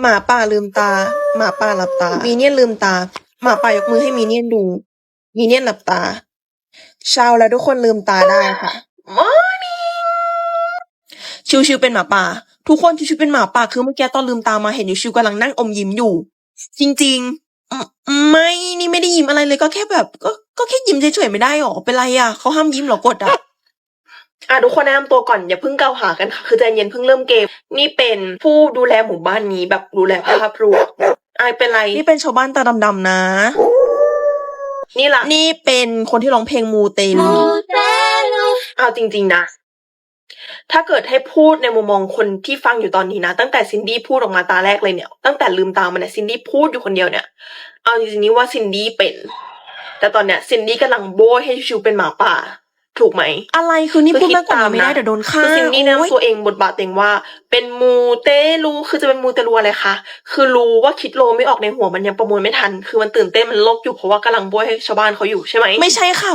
หมาป่าลืมตา หมาป่าหลับตา มีเนียนลืมตา หมาป่ายกมือให้มีเนียนดู มีเนียนหลับตา เช้าแล้วทุกคนลืมตาได้ค่ะ ชิวๆเป็นหมาป่า ทุกคนชิวๆเป็นหมาป่า คือเมื่อกี้ตอนลืมตามาเห็นอยู่ชิวกำลังนั่งอมยิ้มอยู่ จริงๆอืมไม่นี่ไม่ได้ยิ้มอะไรเลยก็แค่แบบ ก็ก็แค่ยิ้มเฉยๆไม่ได้หรอเป็นไรอะเขาห้ามยิ้มเหรอกดอะ อะทุกคนแนะนำตัวก่อนอย่าเพิ่งกล่าวหากันค่ะ คือใจเย็นเพิ่งเริ่มเกม นี่เป็นผู้ดูแลหมู่บ้านนี้แบบดูแลภาพรวมอายเป็นไรนี่เป็นชาวบ้านตาดำๆนะ นี่ล่ะนี่เป็นคนที่ร้องเพลงมูเตลูเอาจริง ๆ นะ ถ้าเกิดให้พูดในมุมมองคนที่ฟังอยู่ตอนนี้นะ ตั้งแต่ซินดี้พูดออกมาตาแรกเลยเนี่ย ตั้งแต่ลืมตามาเนี่ยซินดี้พูดอยู่คนเดียวเนี่ย เอาจริงๆนี่ว่าซินดี้เป็น แต่ตอนเนี้ยซินดี้กำลังโบยให้ชิวเป็นหมาป่า ถูกไหม อะไรคือนี่พูดมากกว่านี้ไม่ได้เดี๋ยวโดนฆ่าคือซินดี้แนะนำตัวเองบทบาทตัวเองว่า เป็นมูเตลูคือจะเป็นมูเตลูอะไรคะคือรู้ว่าคิดโลไม่ออกในหัวมันยังประมวลไม่ทัน คือมันตื่นเต้นมันโลกอยู่เพราะว่ากำลังโบยให้ชาวบ้านเขาอยู่ใช่ไหมไม่ใช่ค่ะ